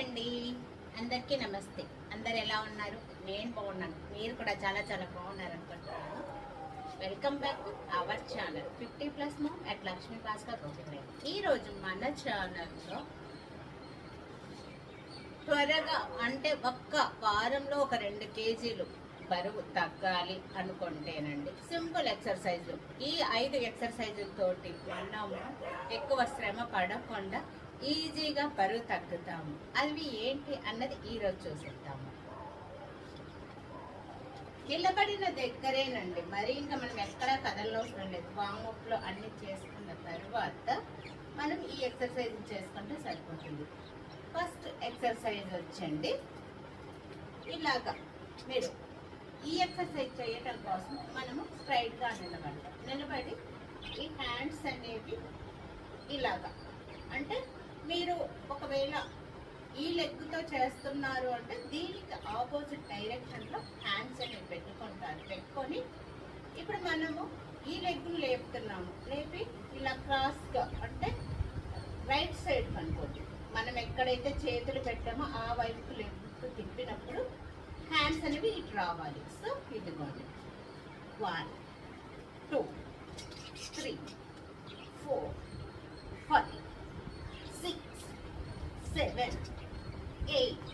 అండి అందరికీ నమస్తే. అందరు ఎలా ఉన్నారు? నేను బాగున్నాను. మీరు కూడా చాలా చాలా బాగున్నారు అనుకుంటున్నాను. Welcome back to our channel fifty plus mom at Lakshmi Bhaskar ఈ రోజు మన ఛానల్లో త్వరగా అంటే ఒక్క వారంలో ఒక రెండు కేజీలు బరువు తగ్గాలి అనుకుంటేనండి. సింపుల్ ఎక్సర్సైజులు ఈ ఐదు ఎక్సర్సైజులతోటి మనము ఎక్కువ శ్రమ పడకుండా ఈజీగా బరువు తగ్గుతాము. అవి ఏంటి అన్నది ఈరోజు చూసేద్దాము. నిలబడిన దగ్గరేనండి మరి ఇంకా మనం ఎక్కడా కదలవసరం లేదు వామప్లో అన్ని చేసుకున్న తర్వాత మనం ఈ ఎక్సర్సైజ్ చేసుకుంటే సరిపోతుంది. ఫస్ట్ ఎక్సర్సైజ్ వచ్చండి. ఇలాగా మీరు ఈ ఎక్సర్సైజ్ చేయటం కోసం మనము స్ట్రైట్గా నిలబడతాం. నిలబడి ఈ హ్యాండ్స్ అనేవి ఇలాగా అంటే మీరు ఒకవేళ ఈ లెగ్తో చేస్తున్నారు అంటే దీనికి ఆపోజిట్ డైరెక్షన్లో హ్యాండ్స్ అనేవి పెట్టుకుంటారు. పెట్టుకొని ఇప్పుడు మనము ఈ లెగ్ను లేపుతున్నాము. లేపి ఇలా క్రాస్గా అంటే రైట్ సైడ్ అనుకోండి. మనం ఎక్కడైతే చేతులు పెట్టామో ఆ వైపు లెగ్ తిప్పినప్పుడు హ్యాండ్స్ అనేవి ఇటు రావాలి. సో ఇదిగోండి. One two three four five six seven eight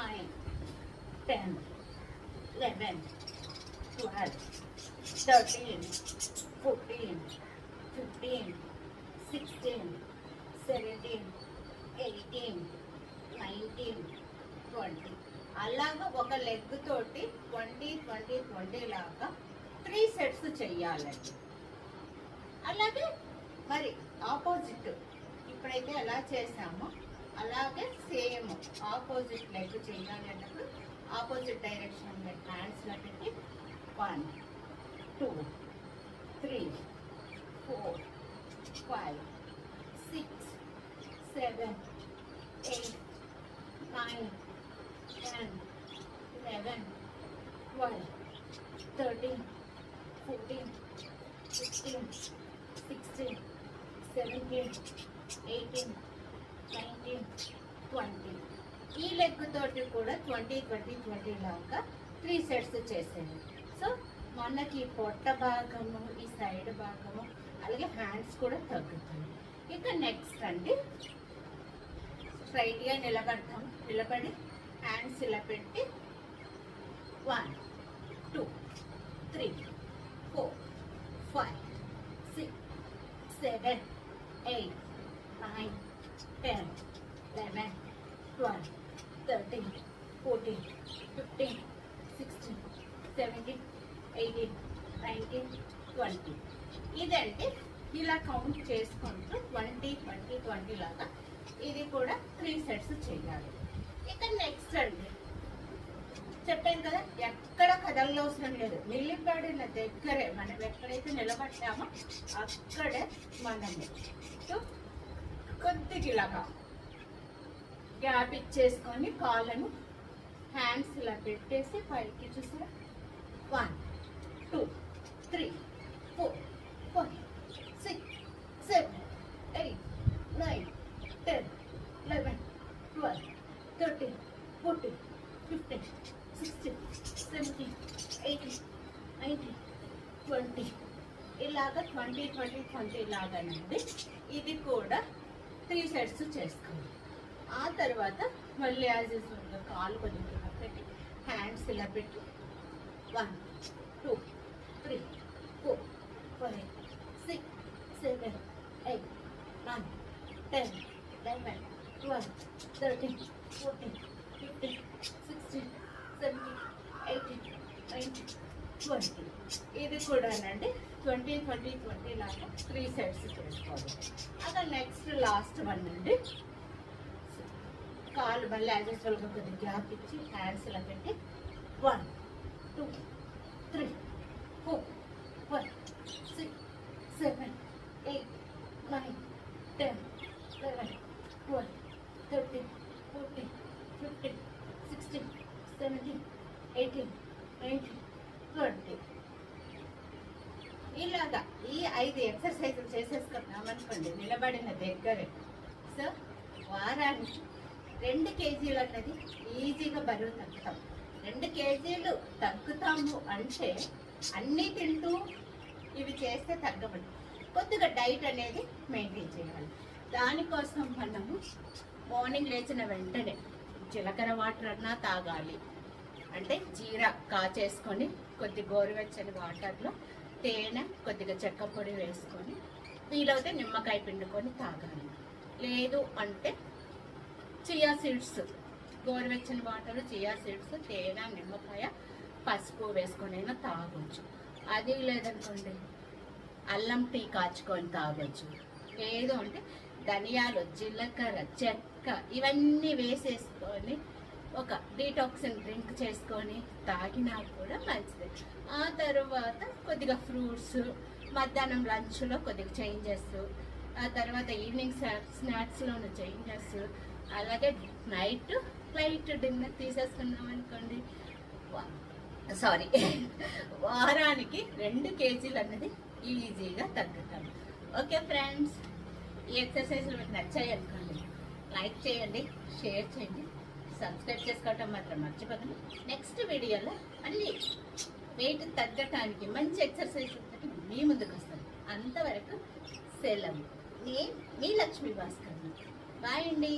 nine ten eleven twelve thirteen fourteen fifteen sixteen seventeen eighteen nineteen twenty అలాగా ఒక లెగ్ తోటి ట్వంటీ ట్వంటీ ట్వంటీ లాగా త్రీ సెట్స్ చెయ్యాలండి అలాగే మరి ఆపోజిట్ ఇప్పుడైతే ఎలా చేసామో అలాగే సేమ్ ఆపోజిట్ లెగ్ చేయాలి అన్నప్పుడు ఆపోజిట్ డైరెక్షన్ హ్యాండ్స్లో పెట్టి one two three four five six seven eight nine ten eleven twelve thirteen fourteen fifteen sixteen seventeen eighteen nineteen twenty ఈ లెగ్ తోటి కూడా ట్వంటీ ట్వంటీ ట్వంటీ లాగా త్రీ సెట్స్ చేసేది so మనకి పొట్ట భాగము ఈ సైడ్ భాగము అలాగే హ్యాండ్స్ కూడా తగ్గుతాయి ఇక నెక్స్ట్ అండి. స్ట్రైట్గా నిలబడతాం. నిలబడి హ్యాండ్స్ ఇలా పెట్టి one two three four five six seven eight nine ten eleven twelve thirteen fourteen fifteen eighteen nineteen twenty ఇదండి ఇలా కౌంట్ చేసుకుంటూ ట్వంటీ ట్వంటీ ట్వంటీ లాగా ఇది కూడా త్రీ సెట్స్ చేయాలి. ఇక నెక్స్ట్ అండి. చెప్పాను కదా ఎక్కడ కదలవసరం లేదు. నిలబడిన దగ్గరే మనం ఎక్కడైతే నిలబడ్డామో అక్కడే మనము సో కొద్దిగా ఇలాగా గ్యాప్ ఇచ్చేసుకొని కాళ్ళను హ్యాండ్స్ ఇలా పెట్టేసి పైకి చూసారా? One two three four five six seven eight nine ten eleven twelve thirteen fourteen fifteen sixteen seventeen eighteen nineteen twenty ఇలాగ ట్వంటీ ట్వంటీ ట్వంటీ లాగానండి. ఇది కూడా త్రీ సెట్స్ చేసుకోండి ఆ తర్వాత మళ్ళీ యాజ్ యూజువల్గా కాలు కొంచెం పెట్టి హ్యాండ్స్ ఇలా పెట్టి one two three four five six seven eight nine ten eleven twelve thirteen fourteen fifteen sixteen seventeen eighteen nineteen twenty ఇది కూడానండి ట్వంటీ ట్వంటీ ట్వంటీ లాగా త్రీ సెట్స్ చేసుకోవాలి. అక్కడ నెక్స్ట్ లాస్ట్ వన్ అండి. కాలు మళ్ళీ యాజ్ యూజువల్గా కొద్దిగా గ్యాప్ ఇచ్చి హ్యాండ్స్ ఇలా పెట్టి one two three four five six seven eight nine, ten eleven, twelve, thirteen fourteen fifteen sixteen seventeen, eighteen nineteen twenty ఇలాగా ఈ ఐదు ఎక్సర్సైజులు చేసేసుకున్నాం అనుకోండి. నిలబడిన దగ్గరే. సో వారానికి రెండు కేజీలు అన్నది ఈజీగా బరువు తగ్గుతాం. రెండు కేజీలు తగ్గుతాము అంటే అన్నీ తింటూ ఇవి చేస్తే తగ్గబడి కొద్దిగా డైట్ అనేది మెయింటైన్ చేయాలి. దానికోసం మనము మార్నింగ్ లేచిన వెంటనే జీలకర్ర వాటర్ అన్నా తాగాలి. అంటే జీర కాచేసుకొని కొద్ది గోరువెచ్చని వాటర్లో తేనె కొద్దిగా చెక్క పొడి వేసుకొని వీలైతే నిమ్మకాయ పిండుకొని తాగాలి. లేదు అంటే చియా సీడ్స్ గోరువెచ్చని వాటర్ చియా సీడ్స్ తేనె నిమ్మకాయ పసుపు వేసుకొని అయినా తాగొచ్చు. అది లేదనుకోండి అల్లం టీ కాచుకొని తాగొచ్చు. ఏదో అంటే ధనియాలు జీలకర్ర చెక్క ఇవన్నీ వేసేసుకొని ఒక డీటాక్సిన్ డ్రింక్ చేసుకొని తాగినా కూడా మంచిది. ఆ తర్వాత కొద్దిగా ఫ్రూట్స్ మధ్యాహ్నం లంచ్లో కొద్దిగా చేంజెస్ ఆ తర్వాత ఈవినింగ్ స్నాక్స్లోనూ చేంజెస్ అలాగే నైట్ లైట్ డిన్నర్ తీసేసుకున్నాం అనుకోండి. సారీ. వారానికి రెండు కేజీలు అన్నది ఈజీగా తగ్గుతాం. ఓకే ఫ్రెండ్స్ ఈ ఎక్సర్సైజ్లు మీకు నచ్చాయి అనుకోండి లైక్ చేయండి షేర్ చేయండి సబ్స్క్రైబ్ చేసుకోవటం మాత్రం మర్చిపోకండి. నెక్స్ట్ వీడియోలో మళ్ళీ వెయిట్ తగ్గటానికి మంచి ఎక్సర్సైజ్ తోటి మీ ముందుకు వస్తాను. అంతవరకు సెలవు. నేను మీ లక్ష్మీ భాస్కర్. బాయ్ అండి.